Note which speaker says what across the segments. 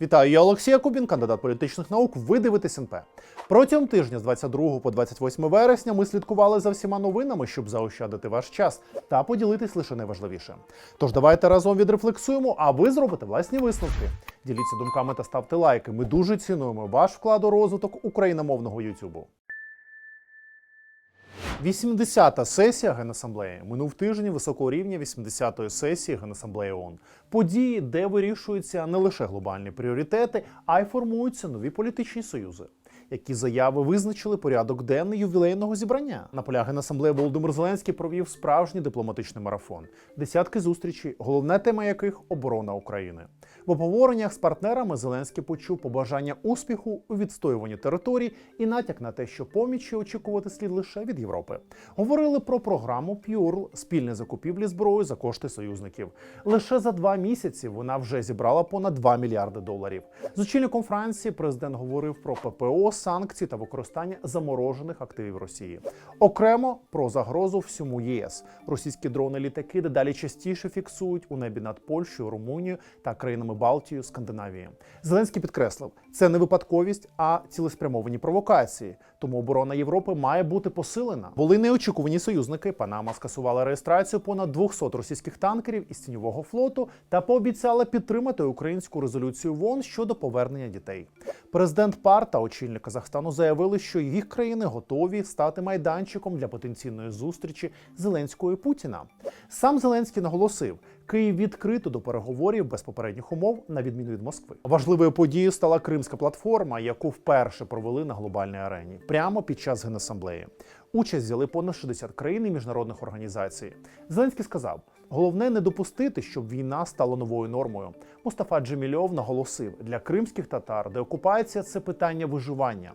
Speaker 1: Вітаю, я Олексій Якубін, кандидат політичних наук. Ви дивитесь НП. Протягом тижня з 22 по 28 вересня ми слідкували за всіма новинами, щоб заощадити ваш час та поділитись лише найважливіше. Тож давайте разом відрефлексуємо, а ви зробите власні висновки. Діліться думками та ставте лайки. Ми дуже цінуємо ваш вклад у розвиток україномовного Ютубу. 80-та сесія Генасамблеї минув тиждень високого рівня 80-ї сесії Генасамблеї ООН. Події, де вирішуються не лише глобальні пріоритети, а й формуються нові політичні союзи. Які заяви визначили порядок денний ювілейного зібрання? На полях Генасамблеї Володимир Зеленський провів справжній дипломатичний марафон, десятки зустрічей, головна тема яких оборона України. В обговореннях з партнерами Зеленський почув побажання успіху у відстоюванні територій і натяк на те, що помічі очікувати слід лише від Європи. Говорили про програму П'юрл спільні закупівлі зброї за кошти союзників. Лише за два місяці вона вже зібрала понад 2 мільярди доларів. З очільником Франції президент говорив про ППО, санкції та використання заморожених активів Росії. Окремо про загрозу всьому ЄС. Російські дрони літаки дедалі частіше фіксують у небі над Польщею, Румунією та країнами Балтії, Скандинавії. Зеленський підкреслив, це не випадковість, а цілеспрямовані провокації. Тому оборона Європи має бути посилена. Були неочікувані союзники. Панама скасувала реєстрацію понад 200 російських танкерів із тіньового флоту та пообіцяла підтримати українську резолюцію в ООН щодо повернення дітей. Президент ПАР та очільник Казахстану заявили, що їх країни готові стати майданчиком для потенційної зустрічі Зеленського і Путіна. Сам Зеленський наголосив, Київ відкрито до переговорів без попередніх умов, на відміну від Москви. Важливою подією стала Кримська платформа, яку вперше провели на глобальній арені, прямо під час генасамблеї. Участь взяли понад 60 країн і міжнародних організацій. Зеленський сказав: головне не допустити, щоб війна стала новою нормою. Мустафа Джемільов наголосив, для кримських татар деокупація це питання виживання.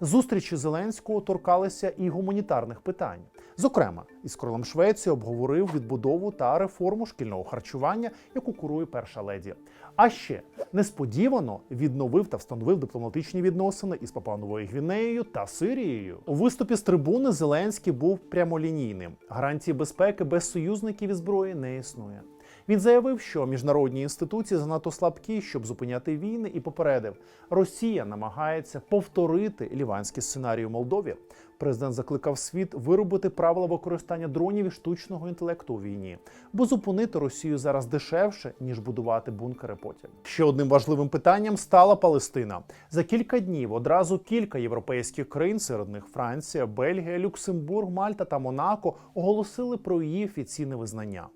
Speaker 1: Зустрічі Зеленського торкалися і гуманітарних питань. Зокрема, із королем Швеції обговорив відбудову та реформу шкільного харчування, яку курує перша леді. А ще несподівано відновив та встановив дипломатичні відносини із Папуа-Новою Гвінеєю та Сирією. У виступі з трибуни Зеленський був прямолінійним. Гарантії безпеки без союзників і зброї не існує. Він заявив, що міжнародні інституції занадто слабкі, щоб зупиняти війни, і попередив, Росія намагається повторити ліванський сценарій у Молдові. Президент закликав світ виробити правила використання дронів і штучного інтелекту у війні, бо зупинити Росію зараз дешевше ніж будувати бункери потім. Ще одним важливим питанням стала Палестина. За кілька днів одразу кілька європейських країн, серед них Франція, Бельгія, Люксембург, Мальта та Монако, оголосили про її офіційне визнання.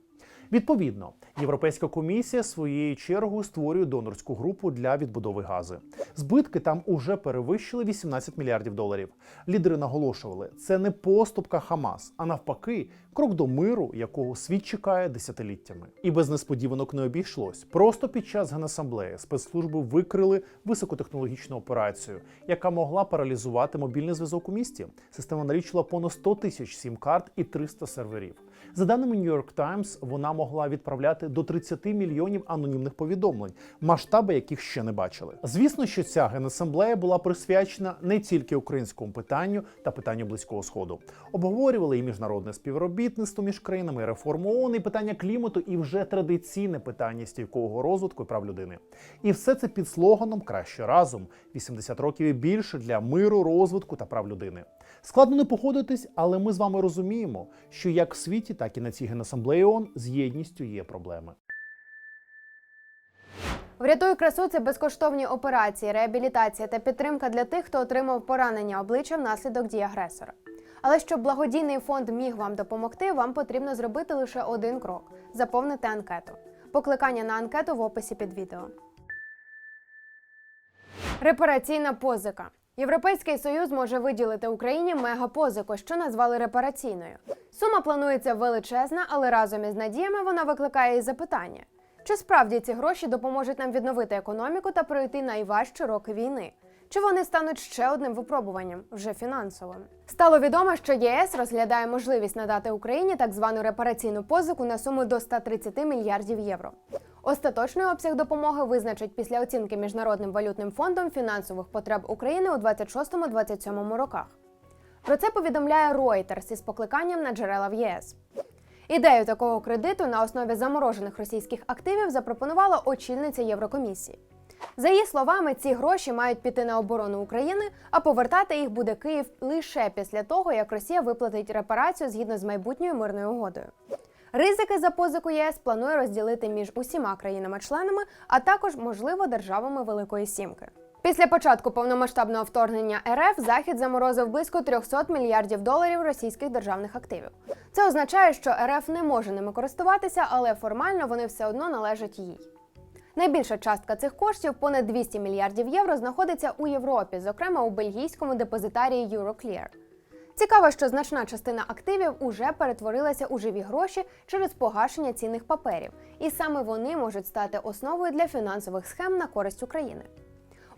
Speaker 1: Відповідно, Європейська комісія своєю чергою створює донорську групу для відбудови гази. Збитки там уже перевищили 18 мільярдів доларів. Лідери наголошували, це не поступка Хамас, а навпаки, крок до миру, якого світ чекає десятиліттями. І без несподіванок не обійшлось. Просто під час генасамблеї спецслужби викрили високотехнологічну операцію, яка могла паралізувати мобільний зв'язок у місті. Система налічила понад 100 тисяч сім-карт і 300 серверів. За даними New York Times, вона могла відправляти до 30 мільйонів анонімних повідомлень, масштаби яких ще не бачили. Звісно, що ця генасамблея була присвячена не тільки українському питанню та питанню близького сходу. Обговорювали і міжнародне співробітництво між країнами, і реформу ООН, і питання клімату, і вже традиційне питання стійкого розвитку і прав людини. І все це під слоганом Краще разом 80 років і більше для миру, розвитку та прав людини. Складно не походитись, але ми з вами розуміємо, що як в світі, так і на цій генасамблеї ООН з єдністю є проблеми.
Speaker 2: Врятуй красу це безкоштовні операції, реабілітація та підтримка для тих, хто отримав поранення обличчя внаслідок дій агресора. Але щоб благодійний фонд міг вам допомогти, вам потрібно зробити лише один крок заповнити анкету. Покликання на анкету в описі під відео. Репараційна позика. Європейський союз може виділити Україні мегапозику, що назвали репараційною. Сума планується величезна, але разом із надіями вона викликає і запитання: чи справді ці гроші допоможуть нам відновити економіку та пройти найважчі роки війни? Чи вони стануть ще одним випробуванням, вже фінансовим? Стало відомо, що ЄС розглядає можливість надати Україні так звану репараційну позику на суму до 130 мільярдів євро. Остаточний обсяг допомоги визначать після оцінки міжнародним валютним фондом фінансових потреб України у 26-27 роках. Про це повідомляє Reuters із покликанням на джерела в ЄС. Ідею такого кредиту на основі заморожених російських активів запропонувала очільниця Єврокомісії. За її словами, ці гроші мають піти на оборону України, а повертати їх буде Київ лише після того, як Росія виплатить репарацію згідно з майбутньою мирною угодою. Ризики за позику ЄС планує розділити між усіма країнами-членами, а також, можливо, державами Великої Сімки. Після початку повномасштабного вторгнення РФ Захід заморозив близько 300 мільярдів доларів російських державних активів. Це означає, що РФ не може ними користуватися, але формально вони все одно належать їй. Найбільша частка цих коштів, понад 200 мільярдів євро, знаходиться у Європі, зокрема у бельгійському депозитарії Euroclear. Цікаво, що значна частина активів уже перетворилася у живі гроші через погашення цінних паперів, і саме вони можуть стати основою для фінансових схем на користь України.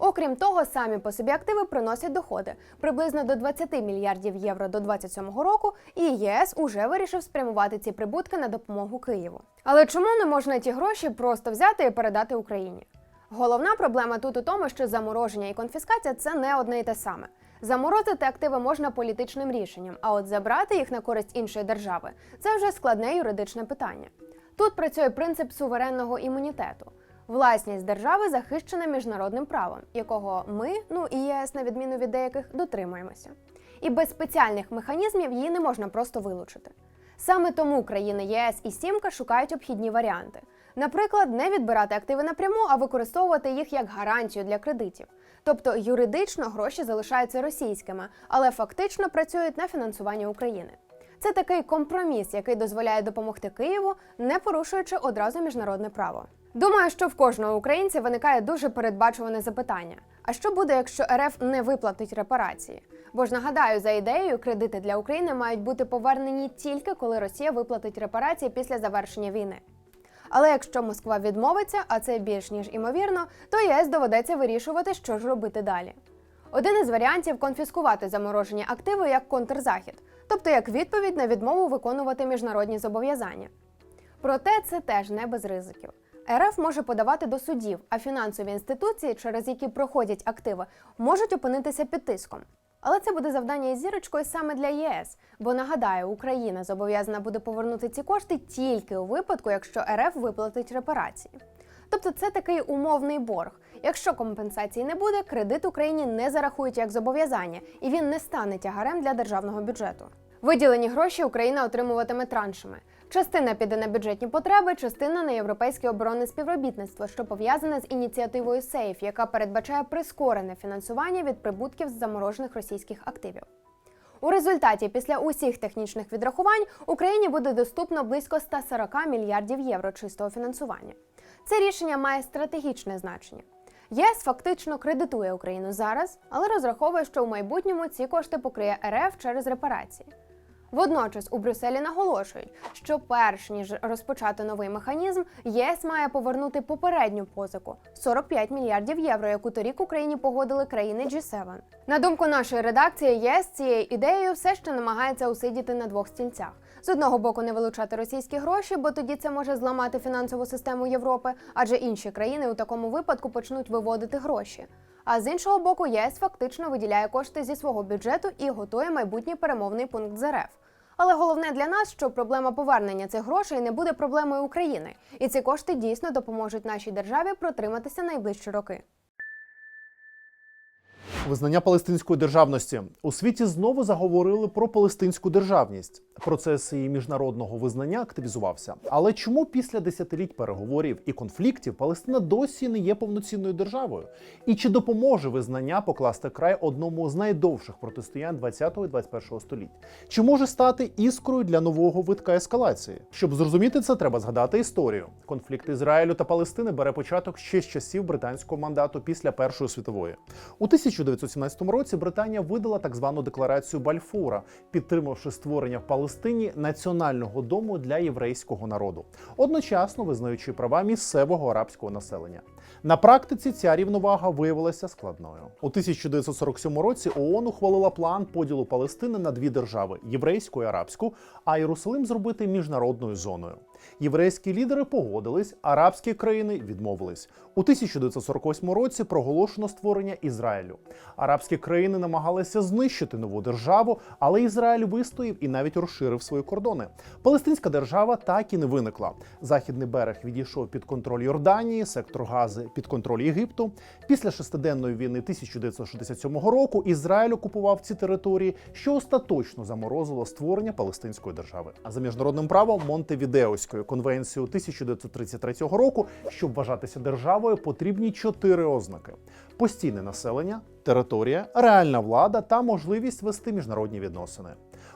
Speaker 2: Окрім того, самі по собі активи приносять доходи приблизно до 20 мільярдів євро до 2027 року, і ЄС уже вирішив спрямувати ці прибутки на допомогу Києву. Але чому не можна ті гроші просто взяти і передати Україні? Головна проблема тут у тому, що замороження і конфіскація це не одне й те саме. Заморозити активи можна політичним рішенням, а от забрати їх на користь іншої держави це вже складне юридичне питання. Тут працює принцип суверенного імунітету. Власність держави захищена міжнародним правом, якого ми, ну і ЄС, на відміну від деяких, дотримуємося. І без спеціальних механізмів її не можна просто вилучити. Саме тому країни ЄС і Сімка шукають обхідні варіанти. Наприклад, не відбирати активи напряму, а використовувати їх як гарантію для кредитів. Тобто юридично гроші залишаються російськими, але фактично працюють на фінансування України. Це такий компроміс, який дозволяє допомогти Києву, не порушуючи одразу міжнародне право. Думаю, що в кожного українця виникає дуже передбачуване запитання: а що буде, якщо РФ не виплатить репарації? Бо ж нагадаю, за ідеєю, кредити для України мають бути повернені тільки коли Росія виплатить репарації після завершення війни. Але якщо Москва відмовиться, а це більш ніж імовірно, то ЄС доведеться вирішувати, що ж робити далі. Один із варіантів конфіскувати заморожені активи як контрзахід, тобто як відповідь на відмову виконувати міжнародні зобов'язання. Проте це теж не без ризиків. РФ може подавати до судів, а фінансові інституції, через які проходять активи, можуть опинитися під тиском. Але це буде завдання із зірочкою саме для ЄС, бо нагадаю, Україна зобов'язана буде повернути ці кошти тільки у випадку, якщо РФ виплатить репарації. Тобто це такий умовний борг. Якщо компенсації не буде, кредит Україні не зарахують як зобов'язання, і він не стане тягарем для державного бюджету. Виділені гроші Україна отримуватиме траншами. Частина піде на бюджетні потреби, частина на європейське оборонне співробітництво, що пов'язане з ініціативою СЕЙФ, яка передбачає прискорене фінансування від прибутків з заморожених російських активів. У результаті, після усіх технічних відрахувань, Україні буде доступно близько 140 мільярдів євро чистого фінансування. Це рішення має стратегічне значення. ЄС фактично кредитує Україну зараз, але розраховує, що у майбутньому ці кошти покриє РФ через репарації. Водночас у Брюсселі наголошують, що перш ніж розпочати новий механізм, ЄС має повернути попередню позику 45 мільярдів євро, яку торік Україні погодили країни G7. На думку нашої редакції, ЄС цією ідеєю все ще намагається усидіти на двох стільцях. З одного боку, не вилучати російські гроші, бо тоді це може зламати фінансову систему Європи, адже інші країни у такому випадку почнуть виводити гроші. А з іншого боку, ЄС фактично виділяє кошти зі свого бюджету і готує майбутній перемовний пункт з. Але головне для нас, що проблема повернення цих грошей не буде проблемою України, і ці кошти дійсно допоможуть нашій державі протриматися найближчі роки.
Speaker 1: Визнання палестинської державності у світі знову заговорили про палестинську державність. Процес її міжнародного визнання активізувався. Але чому після десятиліть переговорів і конфліктів Палестина досі не є повноцінною державою? І чи допоможе визнання покласти край одному з найдовших протистоянь 20-го і 21-го століть? Чи може стати іскрою для нового витка ескалації? Щоб зрозуміти це, треба згадати історію. Конфлікт Ізраїлю та Палестини бере початок ще з часів британського мандату після Першої світової. У 1917 році Британія видала так звану декларацію Бальфура, підтримавши створення в Палестині національного дому для єврейського народу, одночасно визнаючи права місцевого арабського населення. На практиці ця рівновага виявилася складною. У 1947 році ООН ухвалила план поділу Палестини на дві держави єврейську і арабську, а Єрусалим зробити міжнародною зоною. Єврейські лідери погодились, арабські країни відмовились. У 1948 році проголошено створення Ізраїлю. Арабські країни намагалися знищити нову державу, але Ізраїль вистояв і навіть розширив свої кордони. Палестинська держава так і не виникла. Західний берег відійшов під контроль Йорданії, сектор Гази під контроль Єгипту. Після шестиденної війни 1967 року Ізраїль окупував ці території, що остаточно заморозило створення палестинської держави. А за міжнародним правом Монтевідеоською конвенцією 1933 року, щоб вважатися державою, потрібні чотири ознаки: постійне населення, територія, реальна влада та можливість вести міжнародні відносини.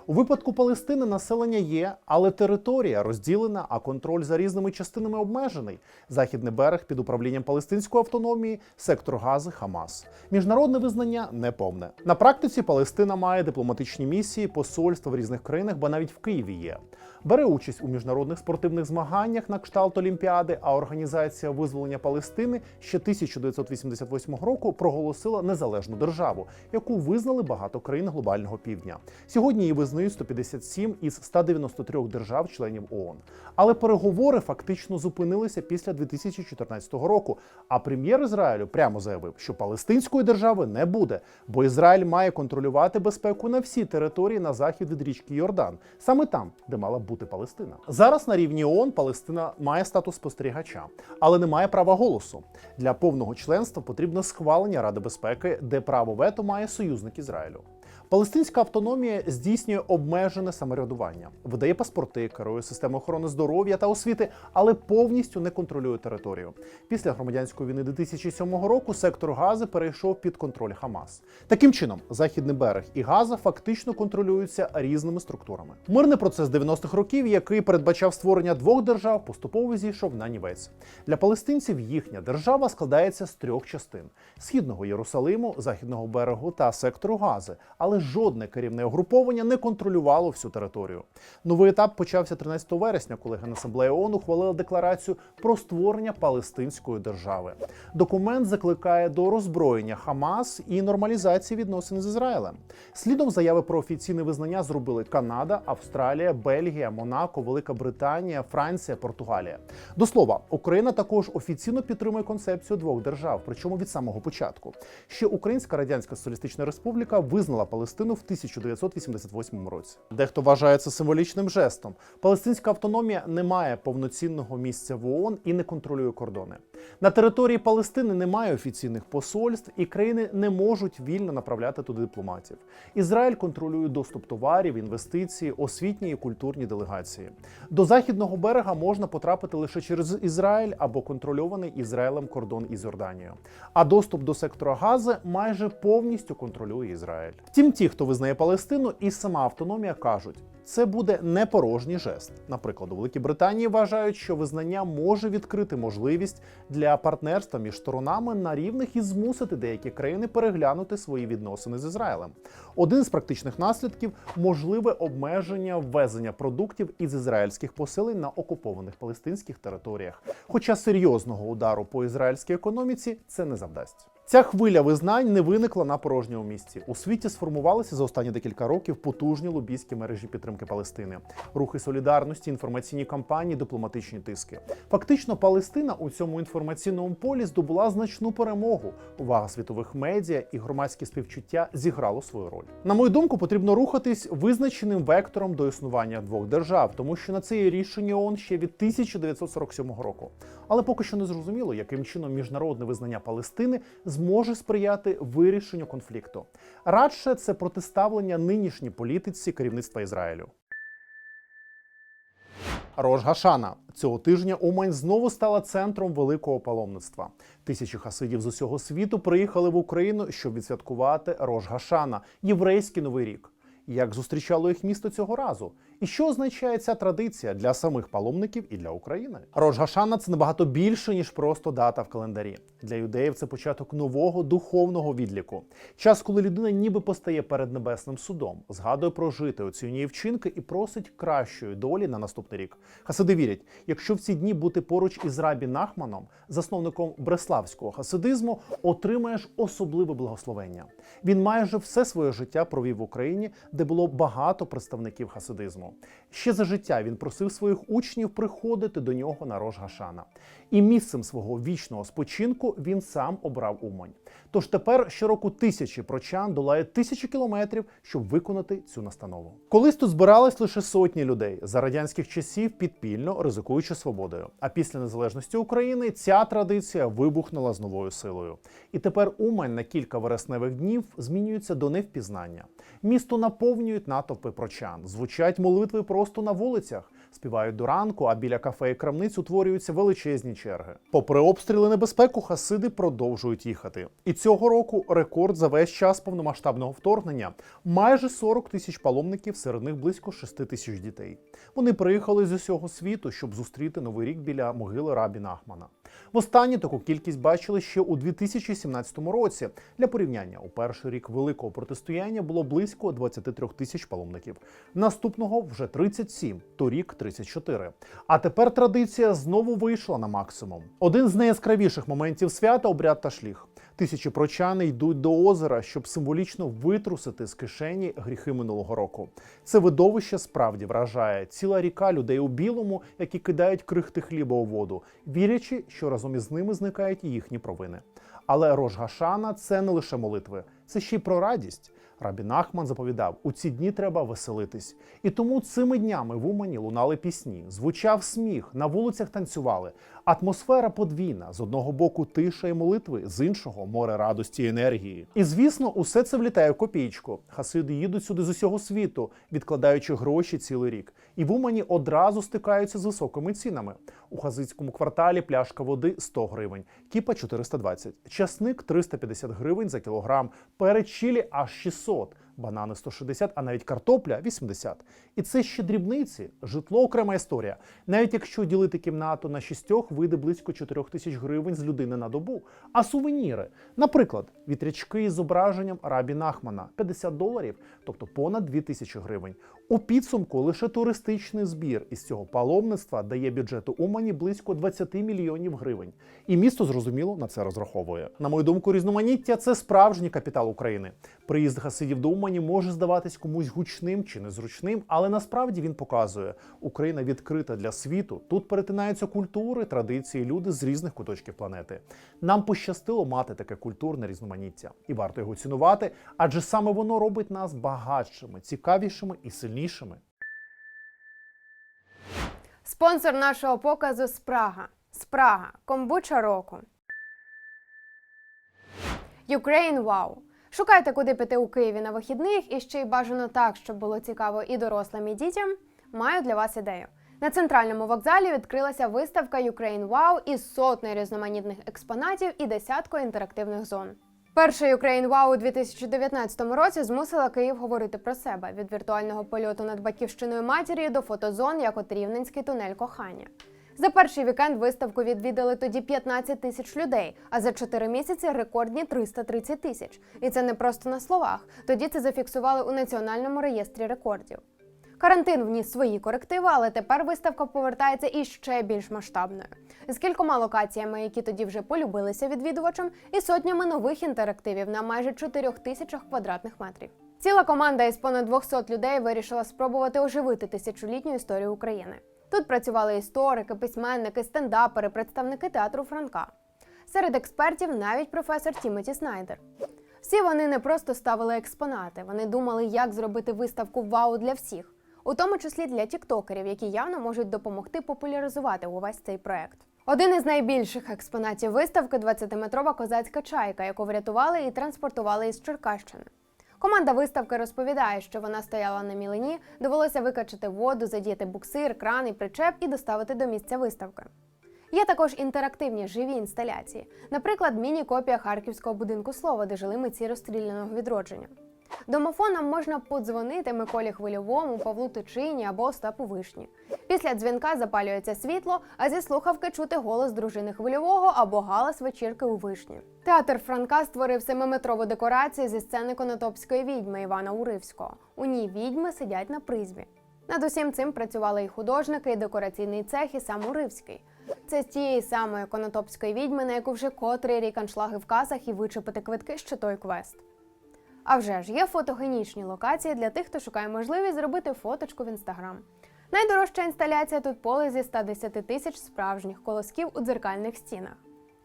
Speaker 1: У випадку Палестини населення є, але територія розділена, а контроль за різними частинами обмежений. Західний берег під управлінням палестинської автономії, сектор Гази, Хамас. Міжнародне визнання неповне. На практиці Палестина має дипломатичні місії, посольства в різних країнах, бо навіть в Києві є. Бере участь у міжнародних спортивних змаганнях на кшталт Олімпіади, а організація визволення Палестини ще 1988 року проголосила незалежну державу, яку визнали багато країн глобального півдня. Сьогодні її визнають 157 із 193 держав-членів ООН. Але переговори фактично зупинилися після 2014 року. А прем'єр Ізраїлю прямо заявив, що палестинської держави не буде, бо Ізраїль має контролювати безпеку на всій території на захід від річки Йордан, саме там, де мала бути Палестина. Зараз на рівні ООН Палестина має статус спостерігача, але не має права голосу. Для повного членства потрібно схвалення Ради безпеки, де право вето має союзник Ізраїлю. Палестинська автономія здійснює обмежене самоврядування, видає паспорти, керує системою охорони здоров'я та освіти, але повністю не контролює територію. Після громадянської війни 2007 року сектор Гази перейшов під контроль Хамас. Таким чином, західний берег і Газа фактично контролюються різними структурами. Мирний процес 90-х років, який передбачав створення двох держав, поступово зійшов на нівець. Для палестинців їхня держава складається з трьох частин: східного Єрусалиму, західного берегу та сектору Гази. Але жодне керівне угруповання не контролювало всю територію. Новий етап почався 13 вересня, коли Генасамблея ООН ухвалила декларацію про створення палестинської держави. Документ закликає до роззброєння Хамас і нормалізації відносин з Ізраїлем. Слідом заяви про офіційне визнання зробили Канада, Австралія, Бельгія, Монако, Велика Британія, Франція, Португалія. До слова, Україна також офіційно підтримує концепцію двох держав, причому від самого початку. Ще Українська Радянська Соціалістична Республіка визнала Палестину в 1988 році. Дехто вважає це символічним жестом. Палестинська автономія не має повноцінного місця в ООН і не контролює кордони. На території Палестини немає офіційних посольств, і країни не можуть вільно направляти туди дипломатів. Ізраїль контролює доступ товарів, інвестиції, освітні і культурні делегації. До західного берега можна потрапити лише через Ізраїль або контрольований Ізраїлем кордон із Йорданією. А доступ до сектора Гази майже повністю контролює Ізраїль. Втім, ті, хто визнає Палестину, і сама автономія кажуть. Це буде не порожній жест. Наприклад, у Великій Британії вважають, що визнання може відкрити можливість для партнерства між сторонами на рівних і змусити деякі країни переглянути свої відносини з Ізраїлем. Один з практичних наслідків можливе обмеження ввезення продуктів із ізраїльських поселень на окупованих палестинських територіях. Хоча серйозного удару по ізраїльській економіці це не завдасть. Ця хвиля визнань не виникла на порожньому місці. У світі сформувалися за останні декілька років потужні лобійські мережі підтримки Палестини, рухи солідарності, інформаційні кампанії, дипломатичні тиски. Фактично, Палестина у цьому інформаційному полі здобула значну перемогу. Увага світових медіа і громадське співчуття зіграло свою роль. На мою думку, потрібно рухатись визначеним вектором до існування двох держав, тому що на це є рішення ООН ще від 1947 року. Але поки що не зрозуміло, яким чином міжнародне визнання Палестини зможе сприяти вирішенню конфлікту. Радше це протиставлення нинішній політиці керівництва Ізраїлю. Рож Гашана цього тижня Умань знову стала центром великого паломництва. Тисячі хасидів з усього світу приїхали в Україну, щоб відсвяткувати Рож Гашана, єврейський новий рік. Як зустрічало їх місто цього разу? І що означає ця традиція для самих паломників і для України? Рож Гашана це набагато більше ніж просто дата в календарі. Для юдеїв це початок нового духовного відліку. Час, коли людина ніби постає перед небесним судом, згадує про жити, оцінює вчинки і просить кращої долі на наступний рік. Хасиди вірять, якщо в ці дні бути поруч із рабі Нахманом, засновником бреславського хасидизму, отримаєш особливе благословення. Він майже все своє життя провів в Україні, де було багато представників хасидизму. Ще за життя він просив своїх учнів приходити до нього на Рож Гашана. І місцем свого вічного спочинку він сам обрав Умань. Тож тепер щороку тисячі прочан долають тисячі кілометрів, щоб виконати цю настанову. Колись тут збирались лише сотні людей за радянських часів підпільно ризикуючи свободою. А після незалежності України ця традиція вибухнула з новою силою. І тепер Умань на кілька вересневих днів змінюється до невпізнання. Місто наповнюють натовпи прочан, звучать молитви просто на вулицях, співають до ранку, а біля кафе і крамниць утворюються величезні черги. Попри обстріли небезпеку, хасиди продовжують їхати. І цього року рекорд за весь час повномасштабного вторгнення майже 40 тисяч паломників, серед них близько 6 тисяч дітей. Вони приїхали з усього світу, щоб зустріти новий рік біля могили Рабі Нахмана. Востаннє таку кількість бачили ще у 2017 році. Для порівняння у перший рік великого протистояння було близько 23 тисяч паломників. Наступного вже 37, торік 34. А тепер традиція знову вийшла на максимум. Один з найяскравіших моментів свята обряд ташліх. Тисячі прочани йдуть до озера, щоб символічно витрусити з кишені гріхи минулого року. Це видовище справді вражає ціла ріка людей у білому, які кидають крихти хліба у воду, вірячи, що разом із ними зникають їхні провини. Але Рож Гашана це не лише молитви, це ще й про радість. Рабі Нахман заповідав: у ці дні треба веселитись. І тому цими днями в Умані лунали пісні, звучав сміх, на вулицях танцювали. Атмосфера подвійна: з одного боку тиша і молитви, з іншого море радості і енергії. І звісно, усе це влітає в копійку. Хасиди їдуть сюди з усього світу, відкладаючи гроші цілий рік. І в Умані одразу стикаються з високими цінами. У хазицькому кварталі пляшка води 100 гривень, кіпа 420, часник 350 гривень за кілограм, перець чилі аж 600, банани 160, а навіть картопля 80. І це ще дрібниці, житло окрема історія. Навіть якщо ділити кімнату на шістьох, вийде близько 4 тисяч гривень з людини на добу. А сувеніри, наприклад, вітрячки із зображенням Рабі Нахмана 50 доларів, тобто понад 2 тисячі гривень. У підсумку лише туристичний збір із цього паломництва дає бюджету Умані близько 20 мільйонів гривень. І місто зрозуміло на це розраховує. На мою думку, різноманіття це справжній капітал України. Приїзд хасидів до Умані може здаватись комусь гучним чи незручним, але насправді він показує, Україна відкрита для світу. Тут перетинаються культури, традиції, люди з різних куточків планети. Нам пощастило мати таке культурне різноманіття, і варто його цінувати, адже саме воно робить нас багатшими, цікавішими і сильнішими.
Speaker 2: Спонсор нашого показу Спрага. Спрага комбуча року. Ukraine Wow. Шукайте, куди піти у Києві на вихідних і ще й бажано так, щоб було цікаво і дорослим, і дітям. Маю для вас ідею. На центральному вокзалі відкрилася виставка Ukraine Wow із сотнею різноманітних експонатів і десяткою інтерактивних зон. Перша Ukraine Wow у 2019 році змусила Київ говорити про себе від віртуального польоту над батьківщиною матір'ю до фотозон, як от Рівненський тунель кохання. За перший вікенд виставку відвідали тоді 15 тисяч людей, а за 4 місяці рекордні 330 тисяч. І це не просто на словах. Тоді це зафіксували у національному реєстрі рекордів. Карантин вніс свої корективи, але тепер виставка повертається і ще більш масштабною. З кількома локаціями, які тоді вже полюбилися відвідувачам, і сотнями нових інтерактивів на майже 4 тисячах квадратних метрів. Ціла команда із понад 200 людей вирішила спробувати оживити тисячолітню історію України. Тут працювали історики, письменники, стендапери, представники театру Франка. Серед експертів навіть професор Тімоті Снайдер. Всі вони не просто ставили експонати, вони думали, як зробити виставку вау для всіх, у тому числі для тіктокерів, які явно можуть допомогти популяризувати увесь цей проект. Один із найбільших експонатів виставки 20-метрова козацька чайка, яку врятували і транспортували із Черкащини. Команда виставки розповідає, що вона стояла на мілині, довелося викачати воду, задіяти буксир, кран і причеп і доставити до місця виставки. Є також інтерактивні живі інсталяції, наприклад, міні-копія харківського будинку слова, де жили митці розстріляного відродження. Домофоном можна подзвонити Миколі Хвильовому, Павлу Тичині або Остапу Вишні. Після дзвінка запалюється світло, а зі слухавки чути голос дружини Хвильового або галас вечірки у вишні. Театр Франка створив семиметрову декорацію зі сцени конотопської відьми Івана Уривського. У ній відьми сидять на призбі. Над усім цим працювали і художники, і декораційний цех, і сам Уривський. Це з тієї самої конотопської відьми, на яку вже котрий рік аншлаги в касах і вичепити квитки ще той квест. А вже ж є фотогенічні локації для тих, хто шукає можливість зробити фоточку в інстаграм. Найдорожча інсталяція тут поле зі 110 тисяч справжніх колосків у дзеркальних стінах.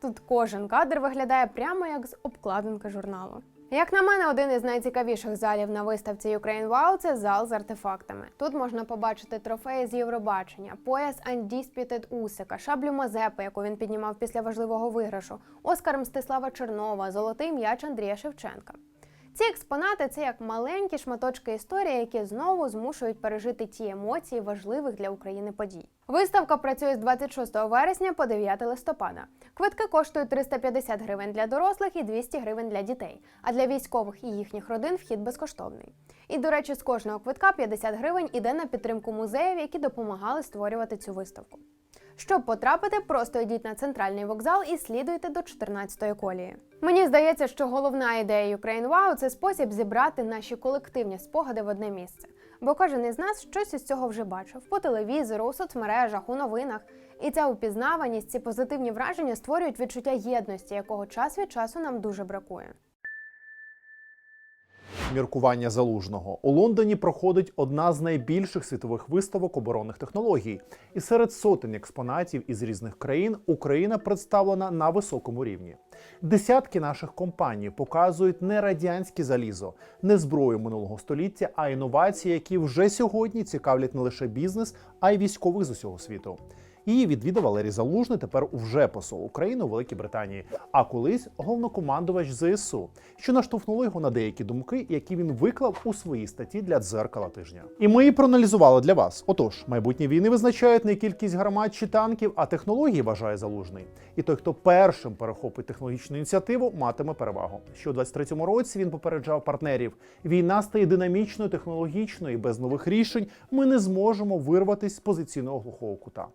Speaker 2: Тут кожен кадр виглядає прямо як з обкладинки журналу. Як на мене, один із найцікавіших залів на виставці Ukraine Wow – це зал з артефактами. Тут можна побачити трофеї з Євробачення, пояс Undisputed Усика, шаблю Мазепи, яку він піднімав після важливого виграшу, Оскар Мстислава Чернова, золотий м'яч Андрія Шевченка. Ці експонати це як маленькі шматочки історії, які знову змушують пережити ті емоції важливих для України подій. Виставка працює з 26 вересня по 9 листопада. Квитки коштують 350 гривень для дорослих і 200 гривень для дітей. А для військових і їхніх родин вхід безкоштовний. І, до речі, з кожного квитка 50 гривень іде на підтримку музеїв, які допомагали створювати цю виставку. Щоб потрапити, просто йдіть на центральний вокзал і слідуйте до 14-ї колії. Мені здається, що головна ідея Ukraine Wow – це спосіб зібрати наші колективні спогади в одне місце. Бо кожен із нас щось із цього вже бачив по телевізору, у соцмережах, у новинах. І ця упізнаваність, ці позитивні враження створюють відчуття єдності, якого час від часу нам дуже бракує.
Speaker 1: Міркування залужного у Лондоні проходить одна з найбільших світових виставок оборонних технологій, і серед сотень експонатів із різних країн Україна представлена на високому рівні. Десятки наших компаній показують не радянське залізо, не зброю минулого століття, а інновації, які вже сьогодні цікавлять не лише бізнес, а й військових з усього світу. Її відвідав Валерій Залужний, тепер вже посол України у Великій Британії, а колись головнокомандувач ЗСУ, що наштовхнуло його на деякі думки, які він виклав у своїй статті для дзеркала тижня. І ми її проаналізували для вас. Отож, майбутні війни визначають не кількість гармат чи танків, а технології вважає залужний. І той, хто першим перехопить технологічну ініціативу, матиме перевагу. Що у 23-му році він попереджав партнерів: війна стає динамічною, технологічною, і без нових рішень ми не зможемо вирватися з позиційного глухого кута.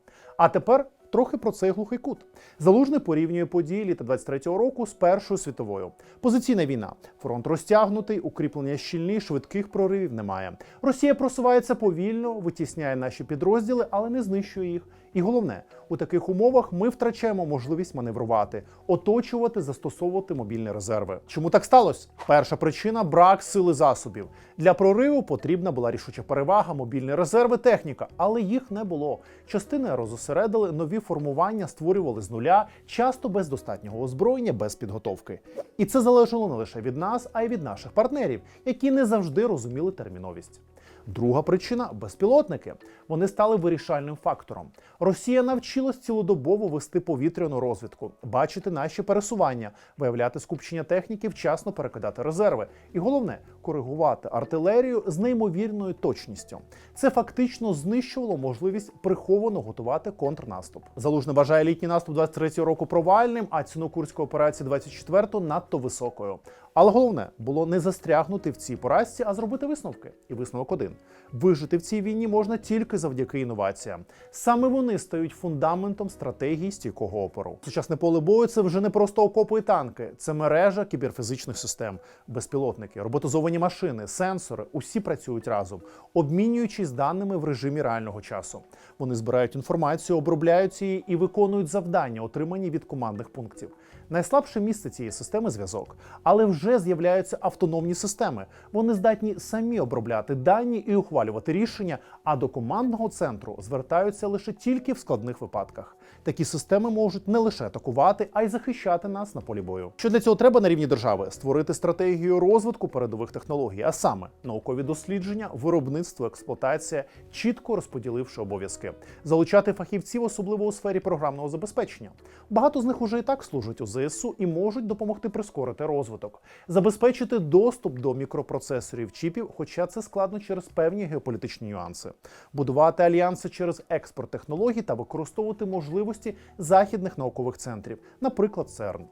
Speaker 1: А тепер трохи про цей глухий кут. Залужний порівнює події літа 23-го року з Першою світовою. Позиційна війна. Фронт розтягнутий, укріплення щільні, швидких проривів немає. Росія просувається повільно, витісняє наші підрозділи, але не знищує їх. І головне, у таких умовах ми втрачаємо можливість маневрувати, оточувати, застосовувати мобільні резерви. Чому так сталося? Перша причина брак сили засобів. Для прориву потрібна була рішуча перевага, мобільні резерви, техніка, але їх не було. Частини розосередили, нові формування створювали з нуля, часто без достатнього озброєння, без підготовки. І це залежало не лише від нас, а й від наших партнерів, які не завжди розуміли терміновість. Друга причина безпілотники. Вони стали вирішальним фактором. Росія навчилась цілодобово вести повітряну розвідку, бачити наші пересування, виявляти скупчення техніки, вчасно перекидати резерви. І головне коригувати артилерію з неймовірною точністю. Це фактично знищувало можливість приховано готувати контрнаступ. Залужний вважає літній наступ 23-го року провальним, а ціну курської операції 24-го надто високою. Але головне було не застрягнути в цій поразці, а зробити висновки. І висновок один: вижити в цій війні можна тільки завдяки інноваціям. Саме вони стають фундаментом стратегії стійкого опору. Сучасне поле бою це вже не просто окопи і танки, це мережа кіберфізичних систем, безпілотники, роботизовані машини, сенсори. Усі працюють разом, обмінюючись даними в режимі реального часу. Вони збирають інформацію, обробляють її і виконують завдання, отримані від командних пунктів. Найслабше місце цієї системи зв'язок, але вже з'являються автономні системи. Вони здатні самі обробляти дані і ухвалювати рішення, а до командного центру звертаються лише тільки в складних випадках. Такі системи можуть не лише атакувати, а й захищати нас на полі бою. Що для цього треба на рівні держави? Створити стратегію розвитку передових технологій, а саме наукові дослідження, виробництво, експлуатація, чітко розподіливши обов'язки, залучати фахівців, особливо у сфері програмного забезпечення. Багато з них уже і так служать у ЗСУ і можуть допомогти прискорити розвиток, забезпечити доступ до мікропроцесорів чіпів, хоча це складно через певні геополітичні нюанси, будувати альянси через експорт технологій та використовувати можливості західних наукових центрів, наприклад, ЦЕРН.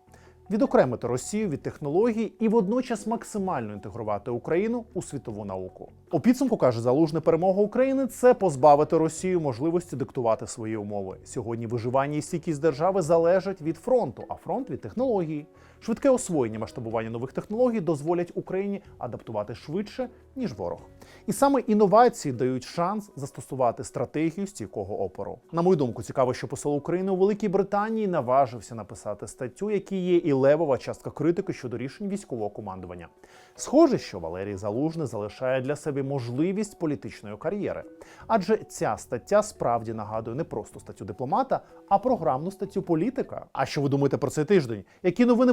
Speaker 1: Відокремити Росію від технологій і водночас максимально інтегрувати Україну у світову науку. У підсумку каже залужне перемога України це позбавити Росію можливості диктувати свої умови. Сьогодні виживання і стійкість держави залежать від фронту, а фронт від технології. Швидке освоєння масштабування нових технологій дозволять Україні адаптувати швидше ніж ворог. І саме інновації дають шанс застосувати стратегію стійкого опору. На мою думку, цікаво, що посол України у Великій Британії наважився написати статтю, якій є і левова частка критики щодо рішень військового командування. Схоже, що Валерій Залужний залишає для себе можливість політичної кар'єри, адже ця стаття справді нагадує не просто статтю дипломата, а програмну статтю політика. А що ви думаєте про цей тиждень? Які новини